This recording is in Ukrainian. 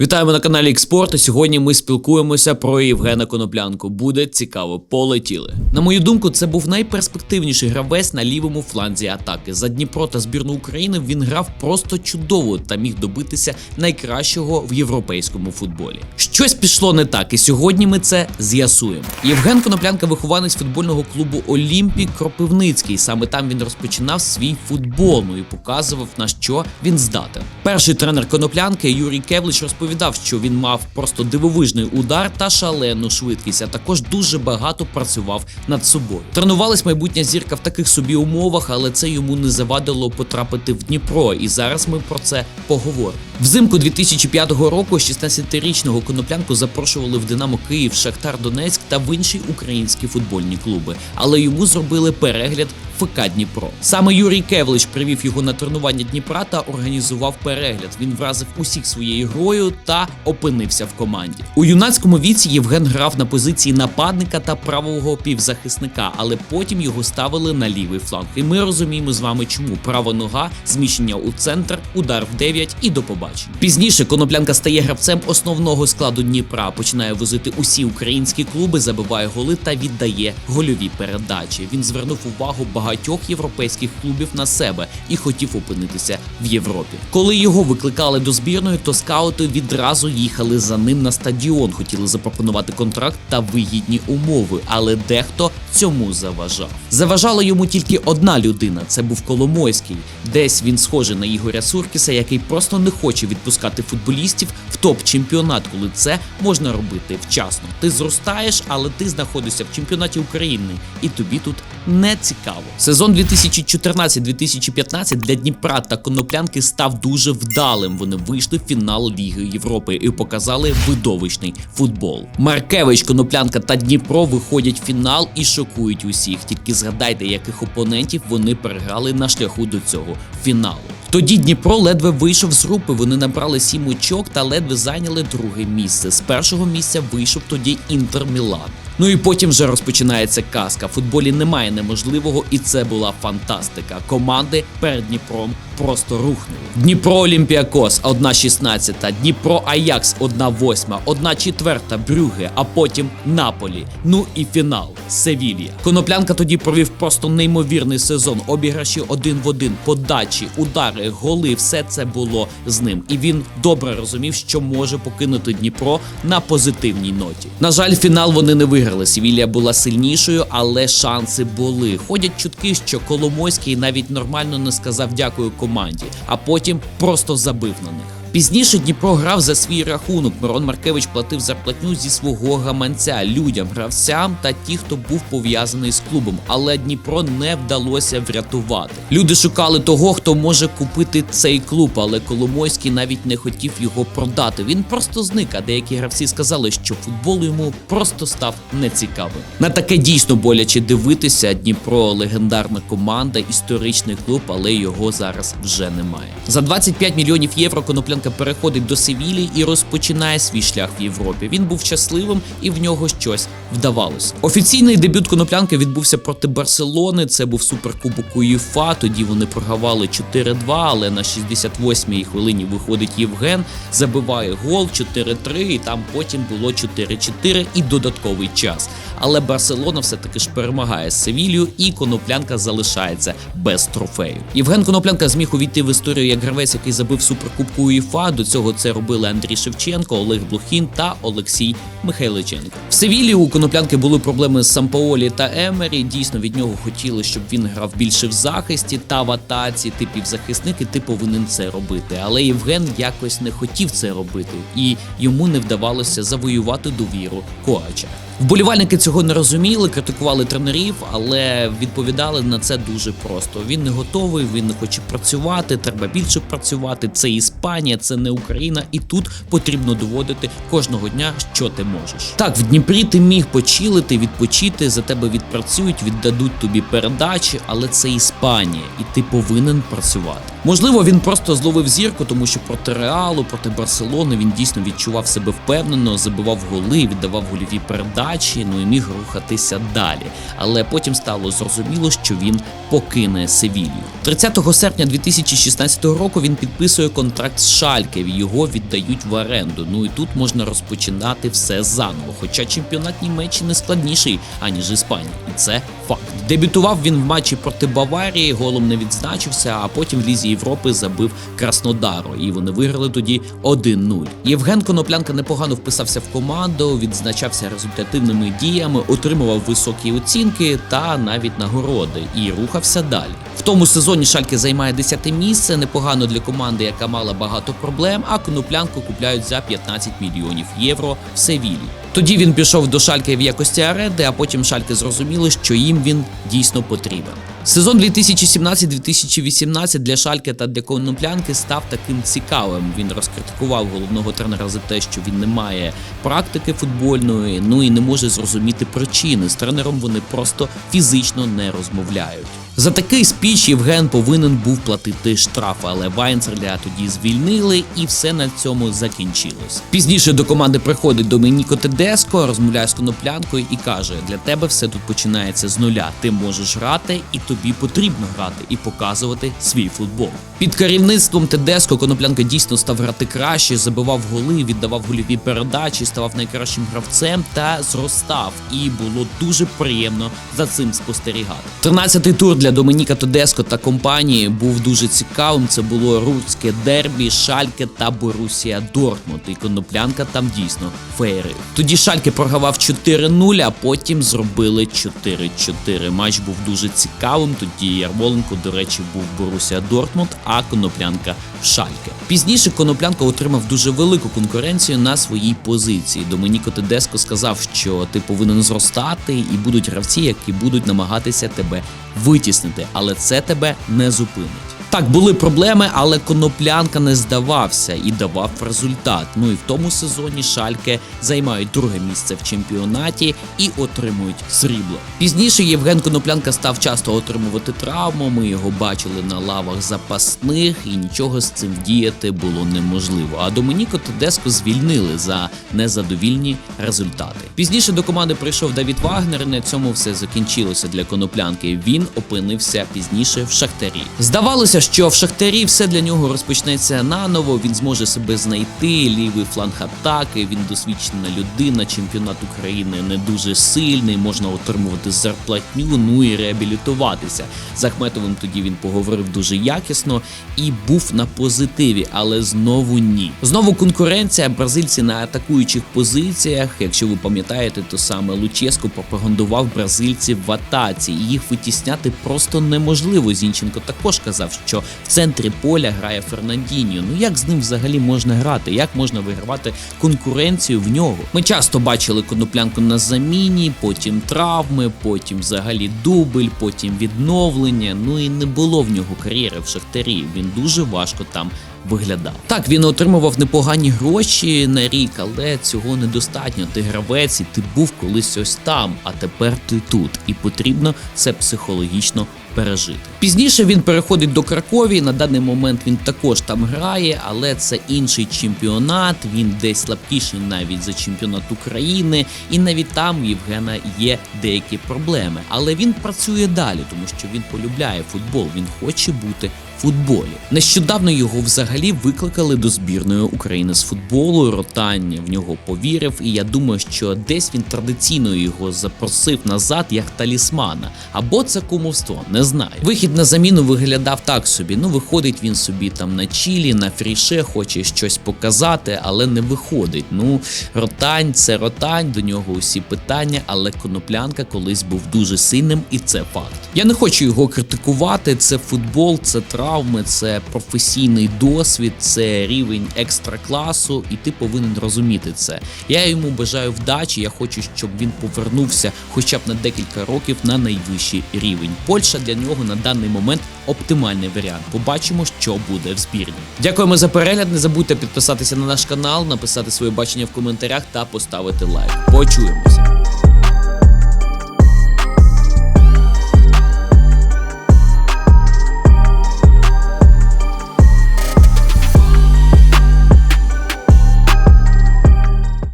Вітаємо на каналі Експорт. Сьогодні ми спілкуємося про Євгена Коноплянку. Буде цікаво, полетіли. На мою думку, це був найперспективніший гравець на лівому фланзі атаки. За Дніпро та збірну України він грав просто чудово та міг добитися найкращого в європейському футболі. Щось пішло не так, і сьогодні ми це з'ясуємо. Євген Коноплянка вихованець футбольного клубу Олімпік Кропивницький. Саме там він розпочинав свій футбол ну і показував на що він здатен. Перший тренер Коноплянки Юрій Кевлич розповідав, що він мав просто дивовижний удар та шалену швидкість, а також дуже багато працював над собою. Тренувалась майбутня зірка в таких собі умовах, але це йому не завадило потрапити в Дніпро. І зараз ми про це поговоримо. Взимку 2005 року 16-річного коноплянку запрошували в Динамо Київ, Шахтар Донецьк та в інші українські футбольні клуби, але йому зробили перегляд ФК Дніпро. Саме Юрій Кевлич привів його на тренування Дніпра та організував перегляд. Він вразив усіх своєю грою та опинився в команді. У юнацькому віці Євген грав на позиції нападника та правого півзахисника, але потім його ставили на лівий фланг. І ми розуміємо з вами, чому права нога, зміщення у центр, удар в 9 і до побачення. Пізніше коноплянка стає гравцем основного складу Дніпра, починає возити усі українські клуби, забиває голи та віддає гольові передачі. Він звернув увагу багатьох європейських клубів на себе і хотів опинитися в Європі. Коли його викликали до збірної, то скаути відразу їхали за ним на стадіон, хотіли запропонувати контракт та вигідні умови, але дехто цьому заважав. Заважала йому тільки одна людина це був Коломойський. Десь він схожий на Ігоря Суркіса, який просто не хоче відпускати футболістів в топ-чемпіонат, коли це можна робити вчасно. Ти зростаєш, але ти знаходишся в чемпіонаті України, і тобі тут не цікаво. Сезон 2014-2015 для Дніпра та Коноплянки став дуже вдалим. Вони вийшли в фінал Ліги Європи і показали видовищний футбол. Маркевич, Коноплянка та Дніпро виходять в фінал і шокують усіх. Тільки згадайте, яких опонентів вони переграли на шляху до цього фіналу. Тоді Дніпро ледве вийшов з групи. Вони набрали сім очок та ледве зайняли друге місце. З першого місця вийшов тоді Інтер Мілан. Ну і потім вже розпочинається казка. В футболі немає неможливого, і це була фантастика. Команди перед Дніпром просто рухнули. Дніпро Олімпіакос 1-16, Дніпро Аякс 1-8, 1-4 Брюге, а потім Наполі. Ну і фінал Севілія. Коноплянка тоді провів просто неймовірний сезон. Обіграші один в один, подачі, удари, голи. Все це було з ним. І він добре розумів, що може покинути Дніпро на позитивній ноті. На жаль, фінал вони не виграли. Севілія була сильнішою, але шанси були. Ходять чутки, що Коломойський навіть нормально не сказав дякую команді, а потім просто забив на них. Пізніше Дніпро грав за свій рахунок. Мирон Маркевич платив зарплатню зі свого гаманця людям, гравцям та ті, хто був пов'язаний з клубом. Але Дніпро не вдалося врятувати. Люди шукали того, хто може купити цей клуб, але Коломойський навіть не хотів його продати. Він просто зник. А деякі гравці сказали, що футбол йому просто став нецікавим. На таке дійсно боляче дивитися. Дніпро легендарна команда, історичний клуб, але його зараз вже немає. За 25 мільйонів євро Коноплянка переходить до Севілі і розпочинає свій шлях в Європі. Він був щасливим і в нього щось вдавалося. Офіційний дебют Коноплянки відбувся проти Барселони. Це був суперкубок УЄФА. Тоді вони програвали 4-2, але на 68-й хвилині виходить Євген, забиває гол 4-3, і там потім було 4-4 і додатковий час. Але Барселона все-таки ж перемагає з Севілью, і Коноплянка залишається без трофею. Євген Коноплянка зміг увійти в історію як гравець, який забив суперкубку УЄФА. До цього це робили Андрій Шевченко, Олег Блохін та Олексій Михайличенко. В Севілі у Коноплянки були проблеми з Сампаолі та Емері. Дійсно від нього хотіли, щоб він грав більше в захисті та в атаці. Ти півзахисник, і ти повинен це робити. Але Євген якось не хотів це робити, і йому не вдавалося завоювати довіру Коача. Вболівальники цього не розуміли, критикували тренерів, але відповідали на це дуже просто. Він не готовий, він не хоче працювати. Треба більше працювати. Це Іспанія, це не Україна, і тут потрібно доводити кожного дня, що ти можеш. Так, в Дніпрі ти міг почилити, відпочити, за тебе відпрацюють, віддадуть тобі передачі, але це Іспанія, і ти повинен працювати. Можливо, він просто зловив зірку, тому що проти Реалу, проти Барселони він дійсно відчував себе впевнено, забивав голи, віддавав гольові передачі. Передачі, ну і міг рухатися далі. Але потім стало зрозуміло, що він покине Севілью. 30 серпня 2016 року він підписує контракт з Шальке. Його віддають в оренду. Ну і тут можна розпочинати все заново. Хоча чемпіонат Німеччини складніший аніж Іспанії, і це факт. Дебютував він в матчі проти Баварії, голом не відзначився, а потім в Лізі Європи забив Краснодару, і вони виграли тоді 1-0. Євген Коноплянка непогано вписався в команду, відзначався результативними діями, отримував високі оцінки та навіть нагороди і рухався далі. В тому сезоні Шальке займає 10 місце, непогано для команди, яка мала багато проблем. А коноплянку купляють за 15 мільйонів євро в Севілі. Тоді він пішов до Шальке в якості оренди, а потім Шальке зрозуміли, що їм він дійсно потрібен. Сезон 2017-2018 для Шальке та для Коноплянки став таким цікавим. Він розкритикував головного тренера за те, що він не має практики футбольної, ну і не може зрозуміти причини. З тренером вони просто фізично не розмовляють. За такий спіч Євген повинен був платити штраф, але Вайнцерля тоді звільнили, і все на цьому закінчилось. Пізніше до команди приходить Домініко Тедеско, розмовляє з коноплянкою і каже: для тебе все тут починається з нуля. Ти можеш грати, і тобі потрібно грати і показувати свій футбол. Під керівництвом Тедеско коноплянка дійсно став грати краще, забивав голи, віддавав гольові передачі, ставав найкращим гравцем та зростав. І було дуже приємно за цим спостерігати. 13-й тур для Домініка Тедеско та компанії був дуже цікавим. Це було руське дербі, Шальке та Борусія Дортмунд. І коноплянка там дійсно феєри. Тоді Шальке програвав 4-0, а потім зробили 4-4. Матч був дуже цікавим. Тоді Ярмоленко, до речі, був Борусія Дортмунд, а коноплянка в Шальке. Пізніше коноплянка отримав дуже велику конкуренцію на своїй позиції. Домініко Тедеско сказав, що ти повинен зростати, і будуть гравці, які будуть намагатися тебе витіснити, але це тебе не зупинить. Так, були проблеми, але коноплянка не здавався і давав результат. Ну і в тому сезоні Шальке займають друге місце в чемпіонаті і отримують срібло. Пізніше Євген Коноплянка став часто отримувати травму. Ми його бачили на лавах запасних, і нічого з цим діяти було неможливо. А Домініко Тедеско звільнили за незадовільні результати. Пізніше до команди прийшов Давід Вагнер. На цьому все закінчилося для коноплянки. Він опинився пізніше в Шахтарі. Здавалося, що в Шахтарі все для нього розпочнеться наново. Він зможе себе знайти. Лівий фланг атаки. Він досвідчена людина. Чемпіонат України не дуже сильний. Можна отримувати зарплатню, ну і реабілітуватися. З Ахметовим тоді він поговорив дуже якісно і був на позитиві, але знову ні. Знову конкуренція. Бразильці на атакуючих позиціях. Якщо ви пам'ятаєте, то саме Луческо пропагандував бразильців в атаці, їх витісняти просто неможливо. Зінченко також казав, що в центрі поля грає Фернандіньо. Ну як з ним взагалі можна грати? Як можна вигравати конкуренцію в нього? Ми часто бачили коноплянку на заміні, потім травми, потім взагалі дубль, потім відновлення. Ну і не було в нього кар'єри в Шахтарі. Він дуже важко там виглядав. Так, він отримував непогані гроші на рік, але цього недостатньо. Ти гравець, і ти був колись ось там, а тепер ти тут. І потрібно це психологічно пережити. Пізніше він переходить до Кракові. На даний момент він також там грає, але це інший чемпіонат. Він десь слабкіший навіть за чемпіонат України, і навіть там у Євгена є деякі проблеми. Але він працює далі, тому що він полюбляє футбол. Він хоче бути футболі. Нещодавно його взагалі викликали до збірної України з футболу. Ротання в нього повірив, і я думаю, що десь він традиційно його запросив назад як талісмана. Або це кумовство, не знаю. Вихід на заміну виглядав так собі. Ну, виходить він собі там на чілі, на фріше, хоче щось показати, але не виходить. Ну, ротань це ротань, до нього усі питання, але коноплянка колись був дуже сильним, і це факт. Я не хочу його критикувати. Це футбол, це травми, це професійний досвід, це рівень екстра класу, і ти повинен розуміти це. Я йому бажаю вдачі. Я хочу, щоб він повернувся хоча б на декілька років на найвищий рівень. Польща для нього на даний момент оптимальний варіант. Побачимо, що буде в збірні. Дякуємо за перегляд. Не забудьте підписатися на наш канал, написати своє бачення в коментарях та поставити лайк. Почуємося.